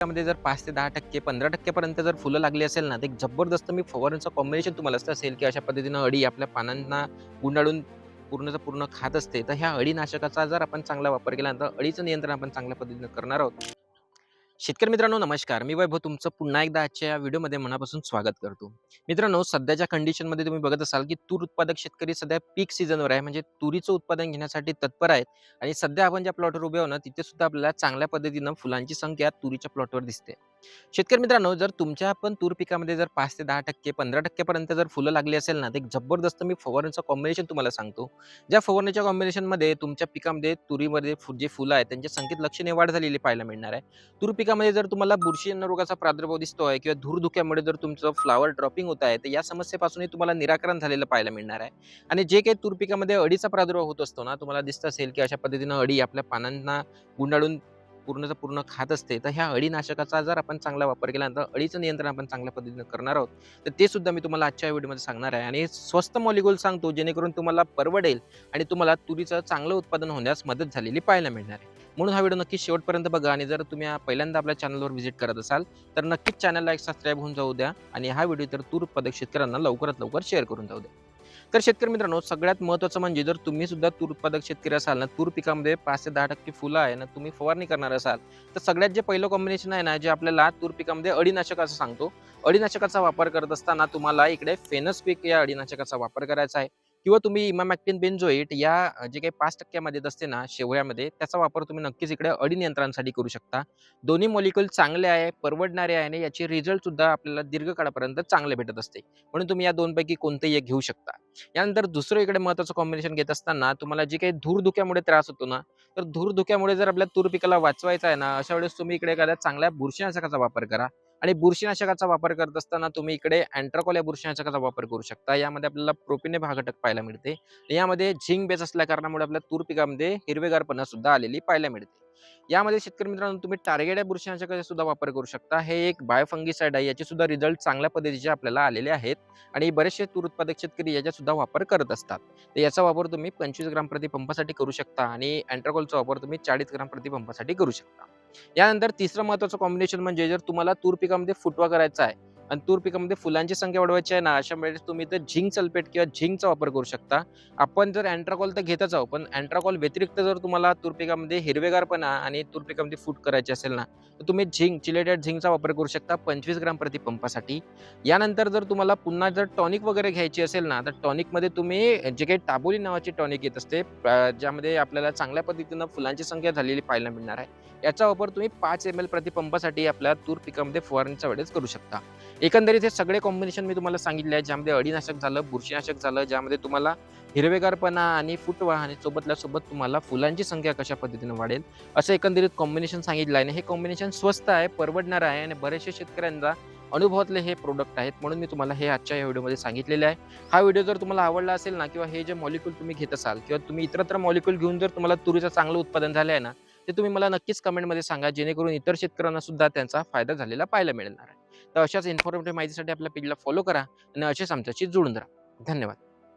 त्यामध्ये जर पाच ते दहा टक्के पंधरा टक्केपर्यंत जर फुलं लागली असेल ना तर एक जबरदस्त मी फवारणचं कॉम्बिनेशन तुम्हाला असं असेल की अशा पद्धतीनं अडी आपल्या पानांना गुंडाळून पूर्णचं पूर्ण खात असते तर ह्या अळीनाशकाचा जर आपण चांगला वापर केला तर अळीचं नियंत्रण आपण चांगल्या पद्धतीनं करणार आहोत. शेतकरी मित्रांनो नमस्कार. मी वैभव तुमचं पुन्हा एकदा आजच्या या व्हिडिओमध्ये मनापासून स्वागत करतो. मित्रांनो सध्याच्या कंडिशनमध्ये तुम्ही बघत असाल की तूर उत्पादक शेतकरी सध्या पीक सीझनवर आहे. म्हणजे तुरीचं उत्पादन घेण्यासाठी तत्पर आहेत. आणि सध्या आपण ज्या प्लॉटवर उभे आहोत ना तिथे सुद्धा आपल्याला चांगल्या पद्धतीनं फुलांची संख्या तुरीच्या प्लॉटवर दिसते. शेतकरी मित्रांनो जर तुमच्या पण तूर पिकामध्ये जर पाच ते दहा टक्के पंधरा टक्केपर्यंत जर फुलं लागली असेल ना तर एक जबरदस्त मी फवारणीचं कॉम्बिनेशन तुम्हाला सांगतो. ज्या फवारणीच्या कॉम्बिनेशनमध्ये तुमच्या पिकामध्ये तुरीमध्ये जे फुलं आहेत त्यांच्या संख्येत लक्षणीय वाढ झालेली पाहायला मिळणार आहे. तूर पिकामध्ये जर तुम्हाला बुरशीजन्य रोगाचा प्रादुर्भाव दिसतो आहे किंवा धूरधुक्यामुळे जर तुमचं फ्लावर ड्रॉपिंग होत आहे तर या समस्येपासूनही तुम्हाला निराकरण झालेलं पाहायला मिळणार आहे. आणि जे काही तूर पिकामध्ये अडीचा प्रादुर्भाव होत असतो ना तुम्हाला दिसत असेल की अशा पद्धतीनं अडी आपल्या पानांना गुंडाळून पूर्णचं पूर्ण खात असते तर ह्या अळीनाशकाचा जर आपण चांगला वापर केला तर अळीचं नियंत्रण आपण चांगल्या पद्धतीनं करणार आहोत. तर ते सुद्धा मी तुम्हाला आजच्या व्हिडिओमध्ये सांगणार आहे. आणि स्वस्त मॉलिक्युल सांगतो जेणेकरून तुम्हाला परवडेल आणि तुम्हाला तुरीचं चांगलं उत्पादन होण्यास मदत झालेली पाहायला मिळणार आहे. म्हणून हा व्हिडिओ नक्की शेवटपर्यंत बघा आणि जर तुम्ही पहिल्यांदा आपल्या चॅनलवर व्हिजिट करत असाल तर नक्कीच चॅनलला एक सबस्क्राईब होऊन जाऊ द्या आणि हा व्हिडिओ तर तूर उत्पादक शेतकऱ्यांना लवकरात लवकर शेअर करून जाऊ द्या. तर शेतकरी मित्रांनो सगळ्यात महत्त्वाचं म्हणजे जर तुम्ही सुद्धा तूर उत्पादक शेतकरी असाल ना तूर पिकामध्ये पाच ते दहा टक्के फुलं आहे ना तुम्ही फवारणी करणार असाल तर सगळ्यात जे पहिलं कॉम्बिनेशन आहे ना जे आपल्याला तूर पिकामध्ये अळीनाशक असं सांगतो अळीनाशकाचा वापर करत असताना तुम्हाला इकडे फेनस पीक या अळीनाशकाचा वापर करायचा आहे. किंवा तुम्ही इमामॅक्टिन बेन्झोइट या जे काही पाच टक्क्यामध्ये असते ना शेवळ्यामध्ये त्याचा वापर तुम्ही नक्कीच इकडे अडीनियंत्रणासाठी करू शकता. दोन्ही मॉलिक्युल चांगले आहे परवडणारे आहे आणि याचे रिझल्ट सुद्धा आपल्याला दीर्घकाळापर्यंत चांगले भेटत असते. म्हणून तुम्ही या दोनपैकी कोणतेही एक घेऊ शकता. यानंतर दुसरं इकडे महत्त्वाचं कॉम्बिनेशन घेत असताना तुम्हाला जे काही धूरधुक्यामुळे त्रास होतो ना तर धूरधुक्यामुळे जर आपल्या तूर पिकाला वाचवायचं आहे ना अशा वेळेस तुम्ही इकडे एखाद्या चांगल्या बुरशीनाशकाचा वापर करा. आणि बुरशीनाशकाचा वापर करत असताना तुम्ही इकडे अँट्राकोल या बुरशीनाशकाचा वापर करू शकता. यामध्ये आपल्याला प्रोपिने भागटक घटक पाहायला मिळते. यामध्ये झिंक बेस असल्या कारणामुळे आपल्या तूर पिकामध्ये हिरवेगारपणा सुद्धा आलेली पाहायला मिळते. यामध्ये शेतकरी मित्रांनो तुम्ही टार्गेट या बुरशीनाशकाचा सुद्धा वापर करू शकता. हे एक बायोफंगिसाइड आहे. याचे सुद्धा रिझल्ट चांगल्या पद्धतीचे आपल्याला आलेले आहेत. आणि बरेचसे तूर उत्पादक शेतकरी याचा सुद्धा वापर करत असतात. तर याचा वापर तुम्ही पंचवीस ग्राम प्रति पंपासाठी करू शकता आणि अँट्राकॉलचा वापर तुम्ही चाळीस ग्राम प्रति पंपासाठी करू शकता. यानंतर तिसरं महत्वाचं कॉम्बिनेशन म्हणजे जर तुम्हाला तूर पिकामध्ये फुटवा करायचा आहे आणि तूर पिकामध्ये फुलांची संख्या वाढवायची आहे ना अशा वेळेस तुम्ही इथं झिंक सल्फेट किंवा झिंकचा वापर करू शकता. आपण जर अँट्राकॉल तर घेतच आहोत पण अँट्राकॉल व्यतिरिक्त जर तुम्हाला तूर पिकामध्ये हिरवेगारपणा आणि तूर पिकामध्ये फूट करायची असेल ना तर तुम्ही झिंक चिलेटेड झिंकचा वापर करू शकता पंचवीस ग्राम प्रति पंपासाठी. यानंतर जर तुम्हाला पुन्हा जर टॉनिक वगैरे घ्यायची असेल ना तर टॉनिकमध्ये तुम्ही जे काही टाबोली नावाची टॉनिक येत असते ज्यामध्ये आपल्याला चांगल्या पद्धतीनं फुलांची संख्या झालेली पाहायला मिळणार आहे. याचा वापर तुम्ही पाच एम एल प्रतिपंपासाठी आपल्या तूर पिकामध्ये फवारणीच्या वेळेस करू शकता. एकंदरीत हे सगळे कॉम्बिनेशन मी तुम्हाला सांगितले आहे ज्यामध्ये अडीनाशक झालं बुरशीनाशक झालं ज्यामध्ये तुम्हाला हिरवेगारपणा आणि फुटवा आणि सोबतल्या सोबत तुम्हाला फुलांची संख्या कशा पद्धतीने वाढेल असं एकंदरीत कॉम्बिनेशन सांगितलं आहे. आणि हे कॉम्बिनेशन स्वस्त आहे परवडणार आहे आणि बरेचसे शेतकऱ्यांचा अनुभवातले हे प्रोडक्ट आहेत म्हणून मी तुम्हाला हे आजच्या या व्हिडिओमध्ये सांगितलेले आहे. हा व्हिडिओ जर तुम्हाला आवडला असेल ना किंवा हे जे मॉलिक्युल तुम्ही घेत असाल किंवा तुम्ही इतरत्र मॉलिक्युल घेऊन जर तुम्हाला तुरीचं चांगलं उत्पादन झालं आहे ना ते तुम्ही मला नक्कीच कमेंटमध्ये सांगा जेणेकरून इतर शेतकऱ्यांना सुद्धा त्यांचा फायदा झालेला पाहायला मिळणार आहे. तर अशाच इन्फॉर्मेटिव्ह माहितीसाठी आपल्या पेजला फॉलो करा आणि असेच आमच्याशी जुळून राहा. धन्यवाद.